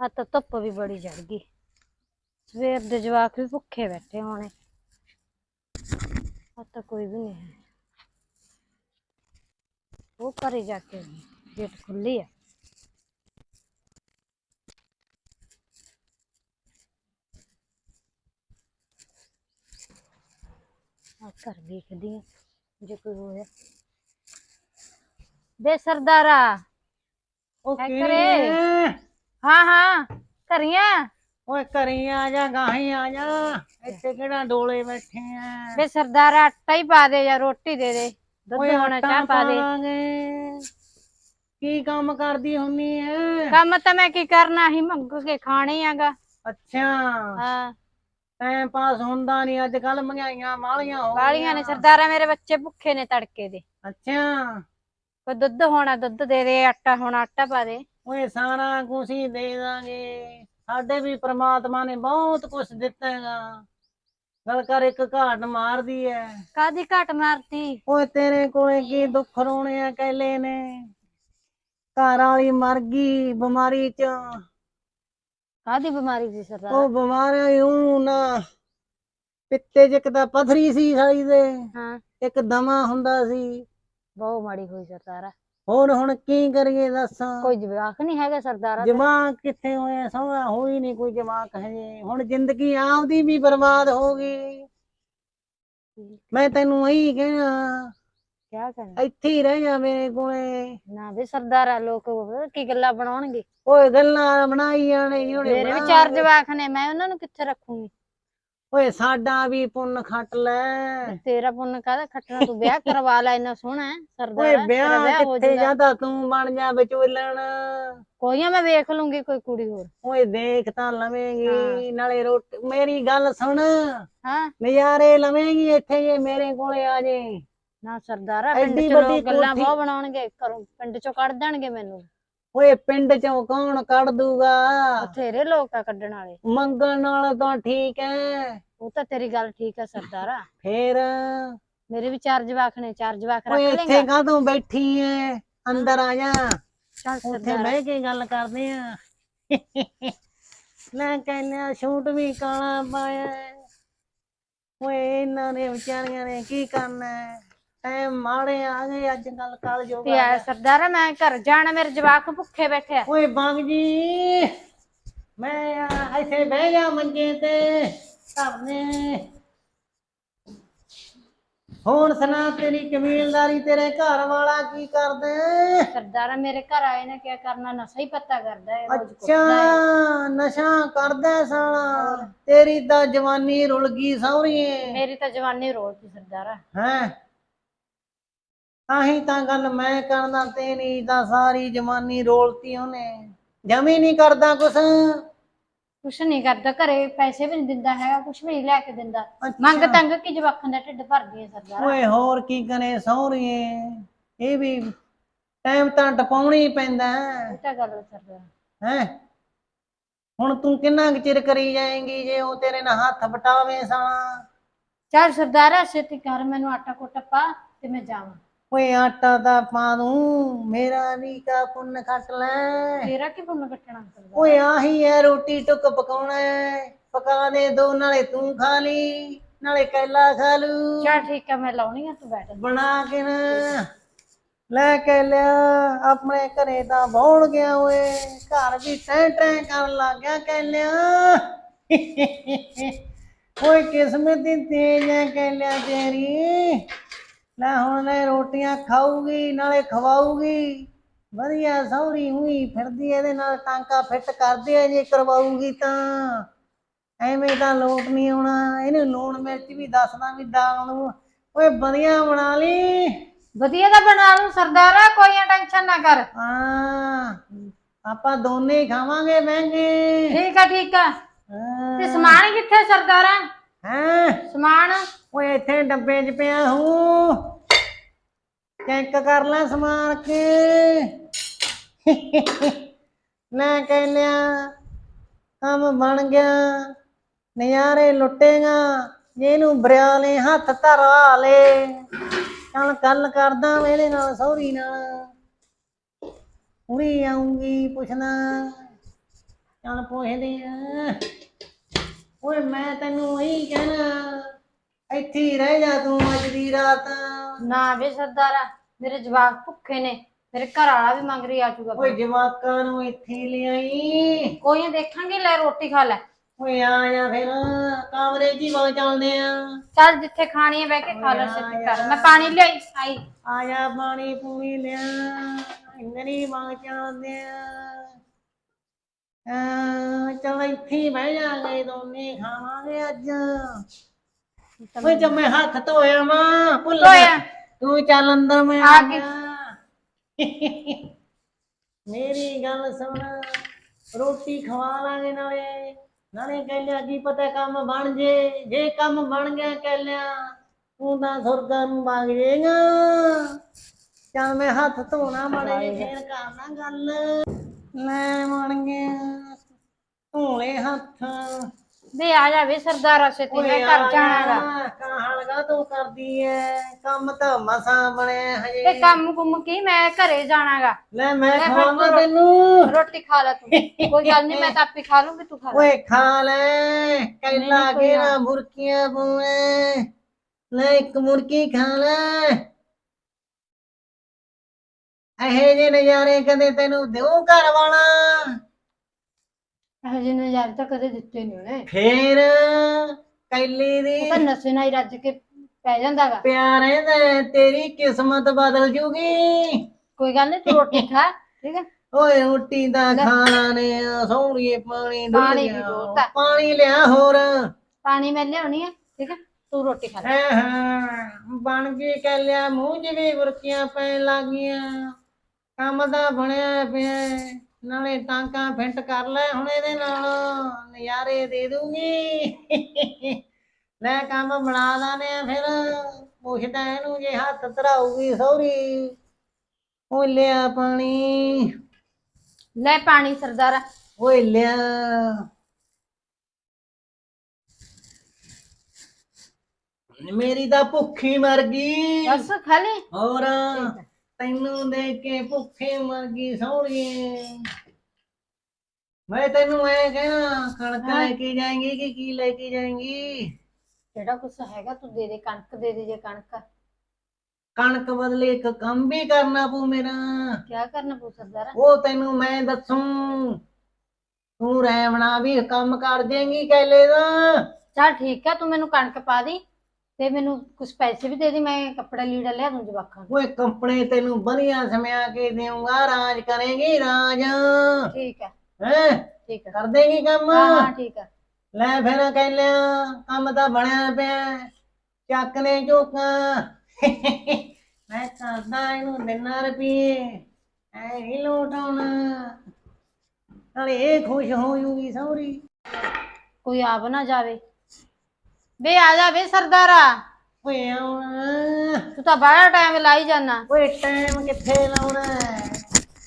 ਆ ਤਾਂ ਧੁੱਪ ਵੀ ਬੜੀ ਚੜ ਗਈ ਸਵੇਰ ਦੇ ਜਵਾਕ ਵੀ ਭੁੱਖੇ ਬੈਠੇ ਹੋਣੇ ਆ ਤਾਂ ਕੋਈ ਵੀ ਨਹੀਂ ਹੈ ਉਹ ਘਰੇ ਜਾ ਕੇ ਗੇਟ ਖੁੱਲੀ ਆ ਆ ਘਰ ਵੇਖਦੀ ਆ ਜੇ ਕੋਈ ਹੋਇਆ ਬੇ ਸਰਦਾਰਾ ਉਹ ਹੈ? ਐ? ਹਾਂ ਹਾਂ ਕਰੀਆਂ ਓਏ ਘਰੀ ਆ ਜਾ ਗਾਹੀਂ ਆ ਜਾ। ਇੱਥੇ ਕਿਹੜਾ ਡੋਲੇ ਬੈਠੇ ਆ? ਬੇ ਸਰਦਾਰਾ ਆਟਾ ਹੀ ਪਾ ਦੇ ਜਾਂ ਰੋਟੀ ਦੇ ਦੇ। ਦੁੱਧ ਹੋਣਾ ਚਾਹ ਪਾ ਦੇ। ਪਾਵਾਂਗੇ। ਕੀ ਕੰਮ ਕਰਦੀ ਹੁੰਨੀ ਐ? ਕੰਮ ਤਾਂ ਮੈਂ ਕੀ ਕਰਨਾ ਹੀ ਮੰਗ ਕੇ ਖਾਣੇ ਆਗਾ। ਅੱਛਾ। ਹਾਂ। ਟਾਈਮ ਪਾਸ ਹੁੰਦਾ ਨਹੀਂ ਅੱਜ ਕੱਲ ਮਹਿੰਗਾਈਆਂ ਮਾਲੀਆਂ ਹੋ ਵਾਲੀਆਂ ਨੇ ਗਈਆਂ। ਸਰਦਾਰਾ ਮੇਰੇ ਬੱਚੇ ਭੁੱਖੇ ਨੇ ਤੜਕੇ ਦੇ। ਅੱਛਾ। ਕੋਈ ਦੁੱਧ ਹੋਣਾ ਦੁੱਧ ਦੇ ਦੇ ਆਟਾ ਹੋਣਾ ਆਟਾ ਪਾ ਦੇ। ਓਏ ਸਾਰਾ ਕੁਛ ਹੀ ਦੇ ਦਾਂਗੇ। ਸਾਡੇ ਵੀ ਪ੍ਰਮਾਤਮਾ ਨੇ ਬਹੁਤ ਕੁਛ ਦਿੱਤਾ ਹੈਗਾ ਗੱਲ ਕਰ ਇੱਕ ਘਾਟ ਮਾਰਦੀ ਐ। ਕਾਦੀ ਘਟ ਮਾਰਤੀ? ਓਏ ਤੇਰੇ ਕੋਲੇ ਕੀ ਦੁੱਖ ਰੋਣੇ ਆ ਕਹਿਲੇ ਨੇ? ਘਰ ਵਾਲੀ ਮਰ ਗਈ ਬਿਮਾਰੀ ਚ। ਕਾਦੀ ਬਿਮਾਰੀ ਸੀ ਸਰਦਾਰਾ ਉਹ ਬਿਮਾਰੀ ਹੂੰ ਨਾ ਪਿੱਤੇ ਇੱਕ ਤਾਂ ਪਥਰੀ ਸੀ ਸਾਲੀ ਦੇ। ਹਾਂ। ਇੱਕ ਦਮਾ ਹੁੰਦਾ ਸੀ। ਬਹੁਤ ਮਾੜੀ ਹੋਈ ਸਰਦਾਰਾ ਹੋਰ ਹੁਣ ਕੀ ਕਰੀਏ ਦੱਸ? ਕੋਈ ਜਵਾਕ ਨਹੀਂ ਹੈਗਾ ਸਰਦਾਰਾ ਦਾ? ਜਮਾਕ ਕਿੱਥੇ ਹੋਇਆ ਸੋਹਣਾ ਹੋਈ ਨਹੀਂ ਕੋਈ ਜਮਾਕ ਹਜੇ। ਹੁਣ ਜ਼ਿੰਦਗੀ ਆਪਦੀ ਵੀ ਬਰਬਾਦ ਹੋ ਗਈ। ਮੈਂ ਤੈਨੂੰ ਇਹੀ ਕਹਿਣਾ। ਕਿਆ ਕਰਨਾ ਇੱਥੇ ਹੀ ਰਹਿ ਜਾ ਮੇਰੇ ਕੋਲੇ। ਨਾ ਵੀ ਸਰਦਾਰਾ ਲੋਕ ਪਤਾ ਕੀ ਗੱਲਾਂ ਬਣਾਉਣਗੇ? ਓਏ ਗੱਲਾਂ ਬਣਾਈ ਜਾਣੇ ਹੁਣੇ ਮੇਰੇ ਵੀ ਚਾਰ। ਜਵਾਕ ਨੇ ਮੈਂ ਉਹਨਾਂ ਨੂੰ ਕਿੱਥੇ ਰੱਖੂੰਗੀ? ਓਏ ਸਾਡਾ ਵੀ ਪੁੰਨ ਖੱਟ ਲੈ। ਤੇਰਾ ਪੁੰਨ ਕਾਹਦਾ ਖੱਟਣਾ? ਤੂੰ ਵਿਆਹ ਕਰਵਾ ਲੈ ਇੰਨਾ ਸੋਹਣਾ ਓਏ ਸਰਦਾਰਾ। ਤੇਰਾ ਵਿਆਹ ਕਿੱਥੇ। ਜਾਂਦਾ? ਤੂੰ ਬਣ ਜਾ ਵਿਚੋਲਣ। ਕੋਈ ਨਾ ਮੈਂ ਵੇਖ ਲੂੰਗੀ ਕੋਈ ਕੁੜੀ ਹੋਰ। ਓਏ ਦੇਖ ਤਾਂ ਲਵੇਂਗੀ। ਨਾਲੇ ਰੋਟੀ ਮੇਰੀ ਗੱਲ ਸੁਣ। ਹਾਂ। ਨਜ਼ਾਰੇ ਲਵੇਂਗੀ ਇੱਥੇ ਜੇ ਮੇਰੇ ਕੋਲੇ ਆ ਜੇ। ਨਾ ਸਰਦਾਰਾ ਪਿੰਡ ਚ ਗੱਲਾਂ। ਬਹੁਤ ਬਣਾਉਣਗੇ ਘਰੋਂ ਪਿੰਡ ਚੋਂ ਕੱਢ ਦੇਣਗੇ ਮੈਨੂੰ। ਓਏ ਪਿੰਡ ਚੋਂ ਕੌਣ ਕੱਢ ਦੂਗਾ? ਬਥੇਰੇ ਲੋਕ ਆ ਕੱਢਣ ਵਾਲੇ। ਮੰਗਣ ਨਾਲ ਤਾਂ ਠੀਕ ਐ। ਉਹ ਤਾਂ ਤੇਰੀ ਗੱਲ ਠੀਕ ਹੈ ਸਰਦਾਰਾ। ਫੇਰ? ਮੇਰੇ ਵੀ ਚਾਰ ਜਵਾਕ ਨੇ ਚਾਰ ਜਵਾਕ ਰੱਖ ਓਏ ਇੱਥੇ ਲੇਗਾ। ਕਾਹਤੋਂ ਬੈਠੀ ਐ? ਅੰਦਰ ਆ ਜਾ। ਚੱਲ ਉੱਥੇ ਸਰਦਾਰਾ। ਬਹਿ ਕੇ ਗੱਲ ਕਰਦੇ ਆ। ਮੈਂ ਕਹਿੰਦਾ ਸ਼ੂਟ ਵੀ ਕਾਲਾ ਪਾਇਆ। ਓਏ ਇਹਨਾਂ ਨੇ ਵਿਚਾਰੀਆਂ ਨੇ ਕੀ ਕਰਨਾ ਹੈ ਟਾਈਮ ਮਾੜੇ ਆ ਗਏ ਅੱਜ ਕੱਲ ਕੱਲ ਜੋ ਤੇ ਆ ਸਰਦਾਰਾ ਮੈਂ ਘਰ ਜਾਣਾ ਮੇਰੇ ਜਵਾਕ ਭੁੱਖੇ ਬੈਠੇ ਆ। ਓਏ ਬੰਗ ਜੀ ਮੈਂ ਆ ਇੱਥੇ ਬਹਿ ਜਾ ਮੰਜੇ ਤੇ ਧਰਨੇ ਹੁਣ ਸੁਣਾ ਤੇਰੀ ਕਬੀਲਦਾਰੀ ਤੇਰੇ ਘਰ ਵਾਲਾ ਕੀ ਕਰਦੇ? ਸਰਦਾਰਾ ਮੇਰੇ ਘਰ ਆਏ ਨੇ ਕਿਆ ਕਰਨਾ ਨਸ਼ਾ ਹੀ ਪੱਤਾ ਕਰਦਾ ਹੈ ਰੋਜ਼ ਅੱਛਾ ਨਸ਼ਾ ਕਰਦਾ ਸਾਲਾ। ਤੇਰੀ ਤਾਂ ਜਵਾਨੀ ਰੁਲ ਗਈ ਸੌਰੀਏ ਮੇਰੀ ਤਾਂ ਜਵਾਨੀ ਰੋਲਤੀ ਸਰਦਾਰਾ। ਹੈ? ਆਹੀ ਤਾਂ ਗੱਲ ਮੈਂ ਕਰਦਾ ਤੇਰੀ ਤਾਂ ਸਾਰੀ ਜਵਾਨੀ ਰੋਲਤੀ ਉਹਨੇ। ਜਮੀ ਨਹੀਂ ਕਰਦਾ ਕੁਛ। ਕੁਛ ਨਹੀਂ ਕਰਦਾ ਘਰੇ ਪੈਸੇ ਵੀ ਨਹੀਂ ਦਿੰਦਾ ਹੈਗਾ ਕੁਛ ਵੀ ਨਹੀਂ ਲੈ ਕੇ ਦਿੰਦਾ। ਮੰਗ ਤੰਗ ਕੀ ਜਵਾਕਾਂ ਦਾ ਢਿੱਡ ਭਰਦੀ ਹੈ ਸਰਦਾਰਾ। ਓਏ ਹੋਰ ਕੀ ਕਰੇ ਸੌਰੀਏ ਇਹ ਵੀ ਟਾਈਮ ਤਾਂ ਟਪਾਉਣੀ ਪੈਂਦਾ ਇਹ ਤਾਂ ਗੱਲ ਹੈ ਸਰਦਾਰਾ। ਹੈ? ਹੁਣ ਤੂੰ ਕਿੰਨਾ ਕੁ ਚਿਰ ਕਰੀ ਜਾਏਂਗੀ ਜੇ ਉਹ ਤੇਰੇ ਨਾਲ ਹੱਥ ਵਟਾਵੇ ਸਾਲਾ? ਚੱਲ ਸਰਦਾਰਾ ਛੇਤੀ ਕਰ ਮੈਨੂੰ ਆਟਾ ਕੋਟਾ ਪਾ ਤੇ ਮੈਂ ਜਾਵਾਂ। ਓਏ ਆਟਾ ਤਾਂ ਪਾ ਦੂੰ ਮੇਰਾ ਵੀ ਕਾ ਪੁੰਨ ਖੱਟ ਲੈ। ਤੇਰਾ ਕੀ ਪੁੰਨ ਕੱਟਣਾ ਓਏ ਆਹੀ ਐ ਰੋਟੀ ਟੁੱਕ ਪਕਾਉਣਾ ਹੈ। ਪਕਾ ਦੇ ਦੋ ਨਾਲੇ ਤੂੰ ਖਾ ਲਈ ਨਾਲੇ ਕੈਲਾ ਖਾ ਲੂ। ਚੱਲ ਠੀਕ ਹੈ ਮੈਂ ਲਾਉਣੀ ਆ ਤੂੰ ਬੈਠ। ਬਣਾ ਕੇ ਨਾ ਲੈ ਕੇ ਲਿਆ ਆਪਣੇ ਘਰੇ ਤਾਂ ਬੌੜ ਗਿਆ ਓਏ। ਘਰ ਵੀ ਟੈਂ ਟੈਂ ਕਰਨ ਲੱਗ ਗਿਆ ਕਹਿ ਲਿਆ ਓਏ ਕਿਸਮਤ ਦੀ ਤੇਜ ਹੈ ਕਹਿ ਲਿਆ ਤੇਰੀ। ਲੈ ਹੁਣ ਲੈ ਰੋਟੀਆਂ ਖਾਊਗੀ ਨਾਲੇ ਖਵਾਊਗੀ। ਵਧੀਆ ਸੌਰੀ ਹੋਈ ਫਿਰਦੀ ਇਹਦੇ ਨਾਲ ਟਾਂਕਾ ਫਿੱਟ ਕਰਦੇ ਆ ਜੇ ਕਰਵਾਊਗੀ ਤਾਂ। ਐਵੇਂ ਤਾਂ ਲੋਟ ਨਹੀਂ ਆਉਣਾ ਇਹਨੂੰ ਲੂਣ ਮਿਰਚ ਵੀ ਦੱਸਦਾ ਵੀ ਦਾਲ ਨੂੰ। ਓਏ ਵਧੀਆ ਬਣਾ ਲਈ। ਵਧੀਆ ਤਾਂ ਬਣਾ ਲੂੰ ਸਰਦਾਰਾ ਕੋਈ ਟੈਨਸ਼ਨ ਨਾ ਕਰ। ਹਾਂ ਆਪਾਂ ਦੋਨੇ ਹੀ ਖਾਵਾਂਗੇ ਮਹਿੰਗੇ। ਠੀਕ ਆ ਠੀਕ ਆ। ਤੇ ਸਮਾਨ ਕਿੱਥੇ ਸਰਦਾਰਾ? ਹੈ? ਸਮਾਨ? ਓਏ ਇੱਥੇ ਡੱਬੇ 'ਚ ਪਿਆ ਹੂੰ। ਚੈੱਕ ਕਰ ਲੈ ਸਮਾਨ ਕੇ। ਮੈਂ ਕਹਿੰਨਿਆ ਕੰਮ ਬਣ ਗਿਆ ਨਜ਼ਾਰੇ ਲੁੱਟੇਗਾ, ਜਿਹਨੂੰ ਇਹਨੂੰ ਬਰਿਆਲੇ ਹੱਥ ਧਰਾ ਲੈ। ਚੱਲ ਕੱਲ ਕਰਦਾ ਮੇਰੇ ਨਾਲ ਸੌਰੀ ਨਾਲ। ਹੁਣੀ ਆਉਂਗੀ ਪੁੱਛਣਾ ਚੱਲ ਪੁੱਛਦੇ ਆ। ਓਏ, ਮੈਂ ਤੈਨੂੰ ਇਹੀ ਕਹਿਣਾ, ਇੱਥੇ ਹੀ ਰਹਿ ਜਾ ਤੂੰ ਅੱਜ ਦੀ ਰਾਤ। ਨਾ ਵੇ ਸਰਦਾਰਾ। ਮੇਰੇ ਜਵਾਕ ਭੁੱਖੇ ਨੇ ਮੇਰੇ ਘਰ ਵਾਲਾ ਵੀ ਮੰਗ ਰਹੀ ਆ ਓਏ ਜਵਾਕਾਂ ਨੂੰ ਇੱਥੇ ਲਿਆਈ। ਕੋਈ ਨੀ ਦੇਖਾਂਗੇ ਲੈ ਰੋਟੀ ਖਾ ਲੈ। ਓਏ ਆ ਜਾ ਫਿਰ ਕਮਰੇ ਹੀ ਬਾਹਰ ਚੱਲਦੇ ਆ। ਚੱਲ ਜਿੱਥੇ ਖਾਣੀ ਹੈ ਬਹਿ ਕੇ ਖਾ ਲੈ ਛੇਤੀ ਕਰ। ਮੈਂ ਪਾਣੀ ਲਿਆਈ ਆਈ। ਆ ਜਾ ਪਾਣੀ ਪੂਣੀ ਲਿਆ ਇੰਗਰੀ ਬਾਹਰ ਚੱਲਦੇ ਆ। ਆ ਚਲ ਇੱਥੇ ਬਹਿ ਜਾਗੇ ਦੋਨੇ ਖਾਵਾਂਗੇ ਅੱਜ। ਓਏ ਜਦ ਮੈਂ ਹੱਥ ਧੋਇਆ ਮਾਂ ਭੁੱਲ ਗਿਆ। ਤੂੰ ਚੱਲ ਅੰਦਰ ਮੈਂ ਆ ਗਈ। ਮੇਰੀ ਗੱਲ ਸੁਣ ਰੋਟੀ ਖਵਾ ਲਾਂਗੇ ਨਾਲੇ। ਨਾਲੇ ਕਹਿਲਿਆ ਕੀ ਪਤਾ ਕੰਮ ਬਣ ਜੇ ਜੇ ਕੰਮ ਬਣ ਗਿਆ ਕਹਿਲਿਆ ਤੂੰ ਤਾਂ ਸੁਰਗਾਂ ਨੂੰ ਵਗ ਜਾਏਗਾ ਚੱਲ ਮੈਂ ਹੱਥ ਧੋਣਾ ਮੜੇ ਜੇ ਫੇਰ ਕਰਨਾ ਗੱਲ। ਲੈ ਬਣ ਗਿਆ ਧੋਲੇ ਹੱਥ। ਵੇ ਆ ਜਾ ਵੇ ਸਰਦਾਰਾ ਛੇਤੀ ਮੈਂ ਘਰ ਜਾਣਾਗਾ ਕਹਾਂ ਲਗਾ ਤੂੰ ਕਰਦੀ ਐ ਕੰਮ ਤਾਂ ਮਸਾਂ ਬਣਿਆ ਹਜੇ। ਤੇ ਕੰਮ ਕੁਮ ਕੀ ਮੈਂ ਘਰੇ ਜਾਣਾਗਾ ਲੈ ਮੈਂ ਮੈਂ ਤੈਨੂੰ। ਰੋਟੀ ਖਾ ਲੈ ਤੂੰ। ਕੋਈ ਗੱਲ ਨਹੀਂ ਮੈਂ ਤਾਂ ਆਪੇ ਖਾ ਲੂੰਗੀ ਤੂੰ ਖਾ ਲੈ। ਓਏ ਖਾ ਲੈ। ਕੱਲਾ ਗੇਰਾ ਮੁਰਕੀਆਂ ਬੂਏ। ਲੈ ਇੱਕ ਮੁਰਕੀ ਖਾ ਲੈ। ਅਹੇ ਜੇ ਨਜ਼ਾਰੇ ਕਦੇ ਤੈਨੂੰ ਦੇਉ ਘਰ ਵਾਲਾ। ਇਹੋ ਜਿਹੇ ਨਜ਼ਾਰੇ ਤਾਂ ਕਦੇ ਦਿੱਤੇ ਨਹੀਂ ਉਹਨੇ। ਫੇਰ ਕੈਲੀ ਦੀ ਉਹ ਤਾਂ ਨਸ਼ੇ ਨਾਲ ਹੀ ਰੱਜ ਕੇ ਪੈ ਜਾਂਦਾਗਾ। ਪਿਆਰੇ ਦੇ ਤੇਰੀ ਕਿਸਮਤ ਬਦਲ ਜੂਗੀ। ਕੋਈ ਗੱਲ ਨਹੀਂ ਤੂੰ ਰੋਟੀ ਖਾ ਠੀਕ ਹੈ ਓਏ ਰੋਟੀ ਦਾ ਖਾਣਾ ਨੇ ਸੌਰੀਏ ਪਾਣੀ ਡੁੱਲ ਪਾਣੀ ਗਿਆ। ਵੀ ਡੋਲਤਾ। ਪਾਣੀ ਲਿਆ ਹੋਰ। ਪਾਣੀ ਮੈਂ ਲਿਆਉਣੀ ਹੈ ਠੀਕ ਹੈ ਤੂੰ ਰੋਟੀ ਖਾ ਲੈ। ਹਾਂ ਹਾਂ। ਬਣ ਗਈ ਕਹਿ ਲਿਆ ਮੂੰਹ 'ਚ ਵੀ ਬੁਰਕੀਆਂ ਪੈਣ ਲੱਗੀਆਂ ਕੰਮ ਦਾ ਬਣਿਆ ਪਿਆ। ਹੈ। ਨਾਲੇ ਟਾਂਕਾਂ ਫਿੰਟ ਕਰ ਲੈ ਹੁਣ ਇਹਦੇ ਨਾਲ ਨਜ਼ਾਰੇ ਦੇ ਦੂੰਗੀ। ਲੈ ਕੰਮ ਬਣਾ ਦਾਨੇ ਆ ਫਿਰ ਪੁੱਛਦਾ ਇਹਨੂੰ ਜੇ ਹੱਥ ਧਰਾਊਗੀ ਸੌਰੀ ਉਹ ਲਿਆ ਪਾਣੀ। ਲੈ ਪਾਣੀ ਸਰਦਾਰਾ। ਓਏ ਲਿਆ ਮੇਰੀ ਤਾਂ ਭੁੱਖੀ ਮਰ ਗਈ। ਬਸ ਖਾ ਲੈ ਹੋਰ ਤੈਨੂੰ ਦੇਖ ਕੇ ਭੁੱਖੇ ਮਰ ਗਈ ਸੌਰੀਏ। ਮੈਂ ਤੈਨੂੰ ਐ ਕਹਿਣਾ ਕਣਕ ਲੈ ਕੇ ਜਾਏਂਗੀ ਕਿ ਕੀ ਲੈ ਕੇ ਜਾਏਂਗੀ? ਜਿਹੜਾ ਕੁਛ ਹੈਗਾ ਤੂੰ ਦੇ ਦੇ ਕਣਕ ਦੇ ਦੇ ਜੇ ਕਣਕ। ਕਣਕ ਬਦਲੇ ਇੱਕ ਕੰਮ ਵੀ ਕਰਨਾ ਪਊ ਮੇਰਾ। ਕੀ ਕਰਨਾ ਪਊ ਸਰਦਾਰਾ? ਉਹ ਤੈਨੂੰ ਮੈਂ ਦੱਸੂ। ਤੂੰ ਰਹਿਵਣਾ ਵੀ ਕੰਮ ਕਰ ਦੇਂਗੀ ਕਹਿਲੇ ਦਾ। ਚਲ ਠੀਕ ਹੈ ਤੂੰ ਮੈਨੂੰ ਕਣਕ ਪਾ ਦੀ। ਤੇ ਮੈਨੂੰ ਕੁਝ ਪੈਸੇ ਵੀ ਦੇ ਦੀ ਮੈਂ ਕੱਪੜਾ ਲੀੜਾ ਲਿਆ ਦੂੰ ਜਵਾਕਾਂ ਨੂੰ। ਓਏ ਕੰਪਨੀ ਤੈਨੂੰ ਵਧੀਆ ਸਮਿਆ ਕੇ ਦੇਊਂਗਾ? ਰਾਜ ਕਰੇਗੀ ਰਾਜ। ਠੀਕ ਹੈ ਹੈ? ਠੀਕ ਹੈ ਕਰ ਦੇਗੀ ਕੰਮ? ਹਾਂ ਹਾਂ ਠੀਕ ਹੈ ਲੈ ਫਿਰ ਕਹਿ ਲਿਆ ਕੰਮ ਤਾਂ ਬਣਿਆ ਪਿਆ। ਚੱਕ ਨੇ ਝੋਕਾਂ। ਮੈਂ ਕਰਦਾ ਇਹਨੂੰ ਦਿਨਾਂ ਰੁਪਏ। ਐ ਨਹੀਂ ਲੋਟਾਉਣਾ ਨਾਲੇ ਇਹ ਖੁਸ਼ ਹੋ ਜੂਗੀ ਸੌਰੀ ਕੋਈ ਆਪ ਨਾ ਜਾਵੇ। ਵੇ ਆ ਜਾ ਵੇ ਸਰਦਾਰਾ। ਓਏ ਆਉਣਾ। ਤੂੰ ਤਾਂ ਬੜਾ ਟਾਈਮ ਲਾਈ ਜਾਣਾ ਓਏ ਟਾਈਮ ਕਿੱਥੇ ਲਾਉਣਾ? ਹੈ?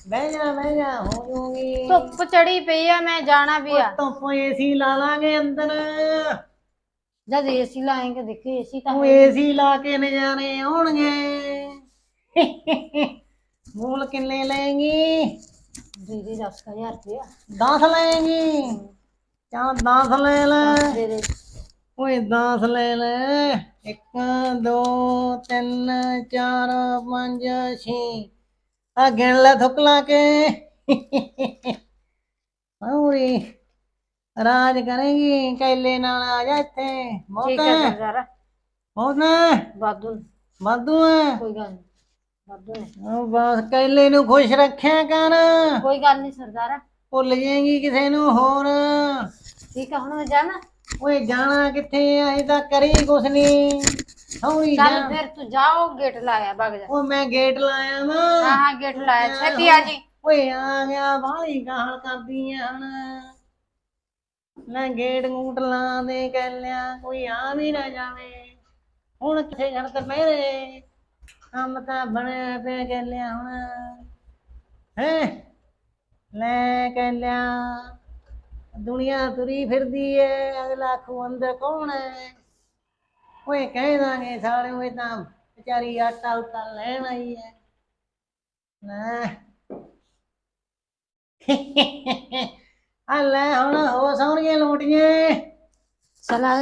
ਬਹਿ ਜਾ ਬਹਿ ਜਾ ਹੋ ਜੂਗੀ ਧੁੱਪ ਚੜੀ ਪਈ ਆ ਮੈਂ ਜਾਣਾ ਵੀ ਆ। ਧੁੱਪ ਏਸੀ ਲਾ ਲਾਂਗੇ ਅੰਦਰ। ਜਦ ਏਸੀ ਲਾਏਂਗੇ ਦੇਖੇ ਏਸੀ ਤਾਂ ਉਹ ਏਸੀ ਲਾ ਕੇ ਨਜ਼ਾਰੇ ਆਉਣਗੇ। ਮੂਲ ਕਿੰਨੇ ਲੈਂਗੀ ਦੇ ਦੇ 10000 ਰੁਪਇਆ। 10 ਲੈਂਗੀ ਚਲ 10 ਲੈ ਲੈ। ਦੇ ਦੇ। ਓਏ 10 ਲੈ ਲੈ। 1 2 3 4 5 6 ਆ ਗਿਣ ਲੈ ਥੁੱਕ ਲਾ ਕੇ। ਔਰੀ ਰਾਜ ਕਰੇਗੀ ਕੈਲੇ ਨਾਲ ਆ ਜਾ ਇੱਥੇ। ਠੀਕ ਹੈ ਸਰਦਾਰਾ ਹੈ। ਵਾਧੂ ਵਾਧੂ ਹੈ। ਕੋਈ ਗੱਲ ਨਹੀਂ। ਵਾਧੂ ਨੇ ਉਹ ਬਸ ਕੈਲੇ ਨੂੰ ਖੁਸ਼ ਰੱਖਿਆ ਕਰ। ਕੋਈ ਗੱਲ ਨਹੀਂ ਸਰਦਾਰਾ। ਭੁੱਲ ਜਾਏਗੀ ਕਿਸੇ ਨੂੰ ਹੋਰ। ਠੀਕ ਹੈ ਹੁਣ ਮੈਂ ਜਾਣਾ। ਓਏ ਜਾਣਾ ਕਿੱਥੇ ਆ ਇਹ ਤਾਂ ਕਰੀ ਕੁਛ ਨਹੀਂ ਚੱਲ ਜਾ। ਫਿਰ ਤੂੰ ਜਾਓ ਗੇਟ ਲਾਇਆ ਭਗ ਜਾ। ਓ ਮੈਂ ਗੇਟ ਲਾਇਆ ਹਾਂ ਵਾ ਹਾਂ ਗੇਟ ਲਾਇਆ। ਛੇਤੀ ਆ ਜੀ। ਓਏ ਆ ਗਿਆ ਬਾਹਲੀ ਗਾਲ ਕਰਦੀ ਆ ਹਣ ਮੈਂ ਗੇਟ ਗੂਟ ਲਾ ਦੇ ਕਹਿਲਿਆ ਕੋਈ ਆ ਵੀ ਨਾ ਜਾਵੇ। ਹੁਣ ਕਿਥੇ ਘਰ ਤੇ ਮੇਰੇ? ਕੰਮ ਤਾਂ ਬਣਿਆ ਪਿਆ ਕਹਿਲਿਆ ਹੁਣ। ਹੈ? ਲੈ ਕਹਿਲਿਆ ਦੁਨੀਆ ਤੁਰੀ ਫਿਰਦੀ ਏ, ਅਗਲਾ ਖੂ ਕੌਣ ਹੈ ਓਏ ਕਹਿ ਦਾਂਗੇ ਸਾਰੇ ਓਏ ਤਾਂ ਵਿਚਾਰੀ ਆਟਾ ਉਟਾ ਲੈਣ ਆਈ ਹੈ ਨਾ ਆ ਲੈ ਹੁਣ ਹੋ ਸੌਣੀਆਂ ਲੋਟੀਆਂ। ਚਲਾ